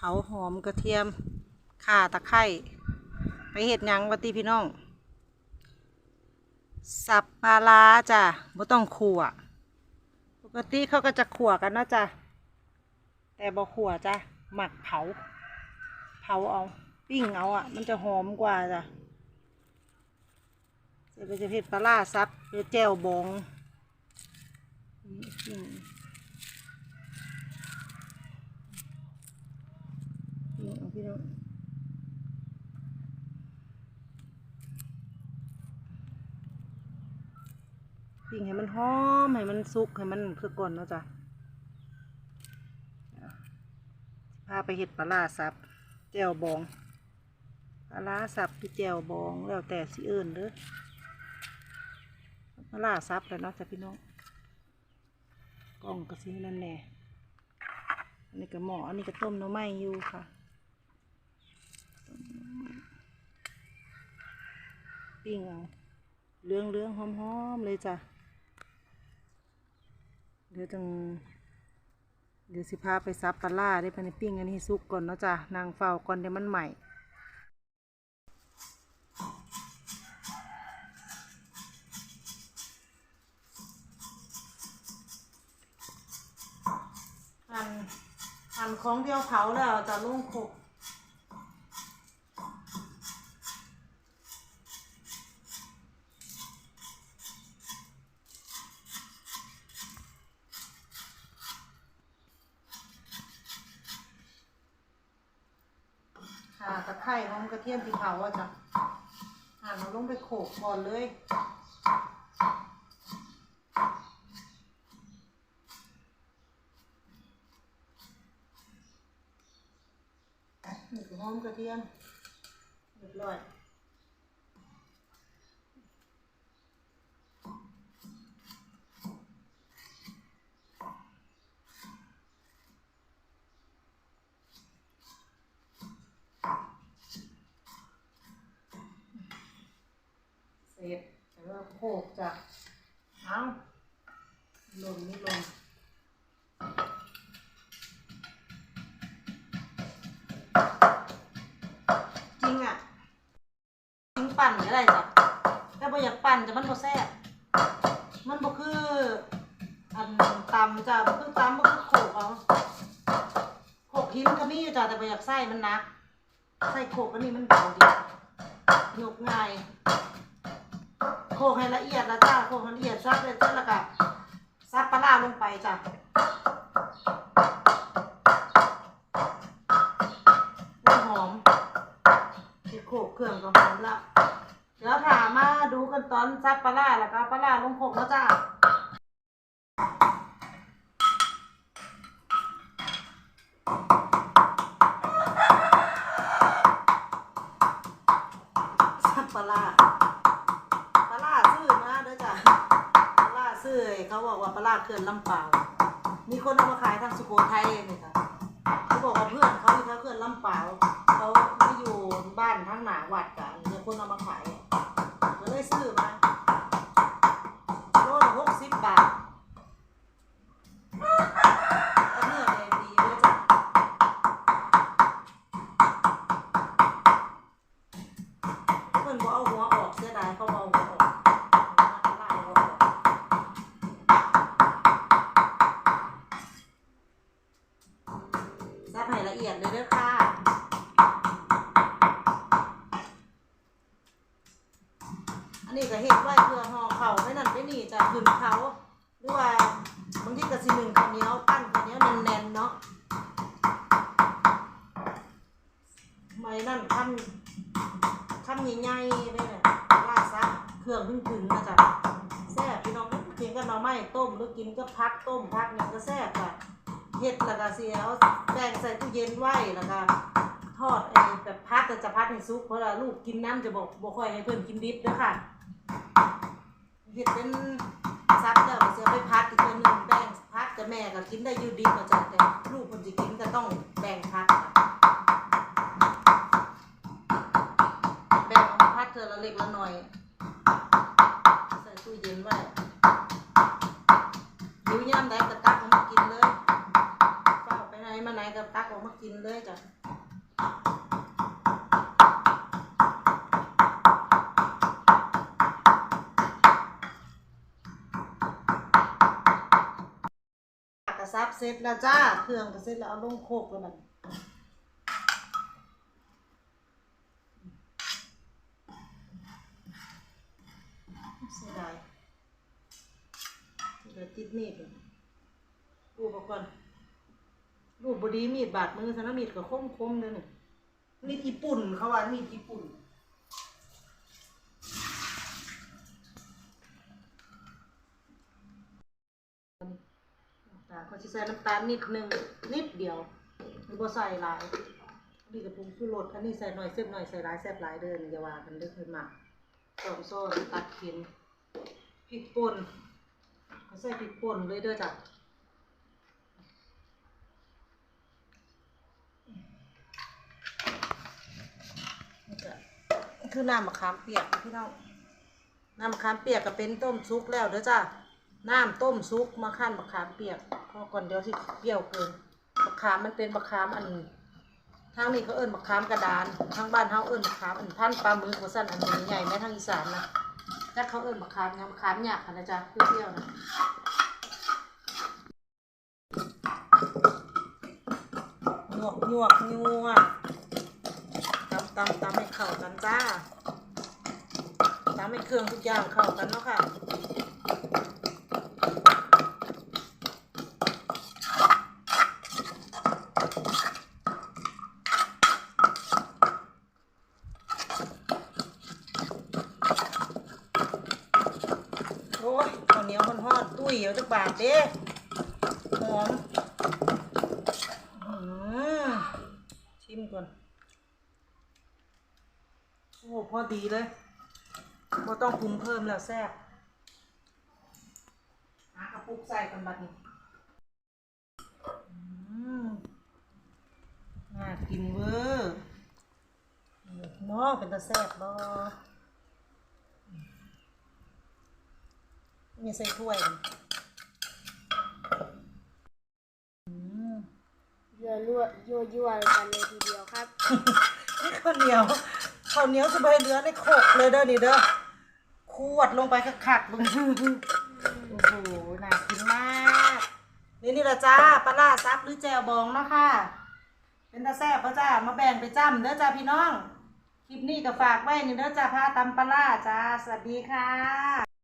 เผาหอมกระเทียมข่าตะไคร้ไปเห็ดยังวัติพี่น้อง สับปลาร้าจ้ะบ่ต้องขั่วปกติเขาก็จะขั่วกันนะจ้ะแต่บ่ขั่วจ้ะหมักเผา เผาเอาปิ้งเอาอะ มันจะหอมกว่าจ้ะจะไปจะเผ็ดปลาร้าซับหรือแจ่วบองอืมปิ้งเอา พี่น้องปิ้งให้มันหอมให้มันสุกให้มันคือก่อนเนาะจ้ะพาไปเห็ดปลาร้าซับแจ่วบองปลาร้าสับที่แจ่วบองแล้วแต่สิเอิญเด้อปลาร้าสับแล้วเนาะจ้ะพี่น้องกล้องก็สินั่นแน่อันนี้ก็หม้ออันนี้ก็ต้มน้ำไม้อยู่ค่ะต้มหน่อไม้ ปิ้งเอาเรื่องเรื่องๆหอมๆเลยจ้ะ เดี๋ยวจังเดี๋ยวสิพาไปซับปลาล่าได้ไปในปิ้งอันนี้สุกก่อนเนาะจ้ะนางเฝ้าก่อนเดี๋ยวมันใหม่หั่นหั่นของเดียวเผาแล้วจะลุ่งขบ ค่ะตะไคร้หอมกระเทียมที่เผาอะจ้ะหั่นเราลงไปโขกก่อนเลยนี่คือหอมกระเทียมเรียบร้อย เสร็จแล้วก็โขกจะเอาลงนี่ลงจริงอะจริงปั่นก็ได้จ้ะแต่บ่อยากปั่นจะมันบ่แซ่บมันบ่คือ อันตำจ้ะบ่คือตำบ่คือโขกเอาโขกหินก็มีอยู่จ้ะแต่บ่อยากใส่มันหนักใส่โขกอันนี้มันเบาดีหยกง่าย โคกให้ละเอียดนะจ้าโคกให้ละเอียดซับเลยจ้าแล้วก็ซับปลาร้าลงไปจ้ะให้หอมเดี๋ยวโคกเครื่องก็หอมละเดี๋ยวถามมาดูกันตอนซับปลาร้าแล้วก็ปลาร้าลงโขกแล้วจ้า เขาบอกว่าปลาลาดเขื่อนลำเปล่า มีคนเอามาขายทางสุโขทัยเลยค่ะเขาบอกว่าเพื่อนเขาที่เขาเขื่อนลำเปล่าเขาไม่อยู่บ้านทางหนาวัดกันมีคนเอามาขายก็เลยซื้อมา ยดเลยด้อค่ะ อันนี้ก็เห็ดไว้เพื่อห่อเขาไม่นั่นไม่นี่จะขึ้นเขาหรือว่าบางทีก็สิหนึ่งข้าวเหนียวปั้นข้าวเหนียวแน่นๆเนาะไม่นั่นขั้นขั้นใหญ่ๆเลยเนี่ยลาซักเครื่องถึงๆนะจ๊ะแซ่บพี่น้องกินกับหน่อไม้ต้มหรือกินกับพักต้มพักเนี่ยก็แซ่บจ้ะ เฮ็ดแล้วก็เสียเอาแป้งใส่ตู้เย็นไว้แล้วก็ทอดไอ้แบบพัดแต่จะพัดให้ซุกเพราะว่าลูกกินน้ำจะบอกบอกค่อยให้เพิ่นกินดิบนะค่ะเห็ดเป็นซับแล้วเสียไปพัดอีกเทื่อหนึงแป้งพัดกับแม่ก็กินได้อยู่ดิบมาจากแต่ลูกคนจะกินก็ต้องแบ่งพัดค่ะแบ่งเอามาพัดเทื่อละเล็กละน้อย ใส่ตู้เย็นไว้หิวยามใดก็ตักเอามากินเลยเฝ้าไปไหนมา มาไหนก็ตัก ออกมากินเลยจ้ะกระซับเสร็จแล้วจ้า เครื่องก็เสร็จแล้วเอาลงโคกแล้วมันเสียดายเดี๋ยวติดมีดเลยดูปก่อน รูปบดีมีดบาดมือซะนะมีดก็คมคมๆเลยนี่มีดญี่ปุ่นเขาว่ามีดญี่ปุ่นน้ำตาลเขาจะใส่น้ำตาลนิดนึงนิดเดียวหรือบ่ใส่หลายนี่กับผงชูรสอันนี้ใส่หน่อยเส้นหน่อยใส่หลายแซ่บหลายเด้อนี่อย่าว่ากันเด้อเพิ่นมาสองโซ่ตัดเข็มพริกป่นเขาใส่พริกป่นเลยเด้อจ้ะนี่ก็ คือน้ำมะขามเปียกพี่น้องน้ำมะขามเปียกก็เป็นต้มซุกแล้วเด้อจ้าน้ำต้มซุกมาขั้นมะขามเปียกพราะก่อนเดี๋ยวสิเปรี้ยวเกินมะขามมันเป็นมะขามอันทางนี้เขาเอิ้นมะขามกระดานทางบ้านเขาเอิ้นมะขามอันพันปลาหมึกว่าสั้นอันนี้ใหญ่แม่ทางอีสานนะถ้าเขาเอิ้นมะขามนะมะขามหยาบนะจ๊ะเปรี้ยวๆนะหยวกหยวกหยวก ตำตำตำให้เข้ากันจ้าตามให้เครื่องทุกอย่างเข้ากันเนาะค่ะโอ้ยข้าวเหนียวมันฮอดตุ้ยเอาจักบาทเด้หอมอื้อหือชิมก่อน โอ้พอดีเลยบ่ต้องปรุงเพิ่มแล้วแซ่บหากระปุกใส่กันบัดนี้อืมน่ากินเวอร์เนาะเป็นตาแซ่บบ่มีใส่ถ้วยอืมยั่วยั่วยั่วยั่วกันเลยทีเดียวครับนี่ข้าวเหนียว ข้าวเหนียวสบายเนื้อในโคกเลยเด้อนี่เด้อขวดลงไปคัดๆลงโอ้โหน่ากินมาก นี่นี่ละจ้าปลาร้าซับหรือแจวบองเนาะค่ะ เป็นตาแซ่บพระจ้ามาแบ่งไปจ้ำเด้อจ้าพี่น้อง คลิปนี้ก็ฝากไว้นี่เด้อจ้าพาตำปลาร้าจ้า สวัสดีค่ะ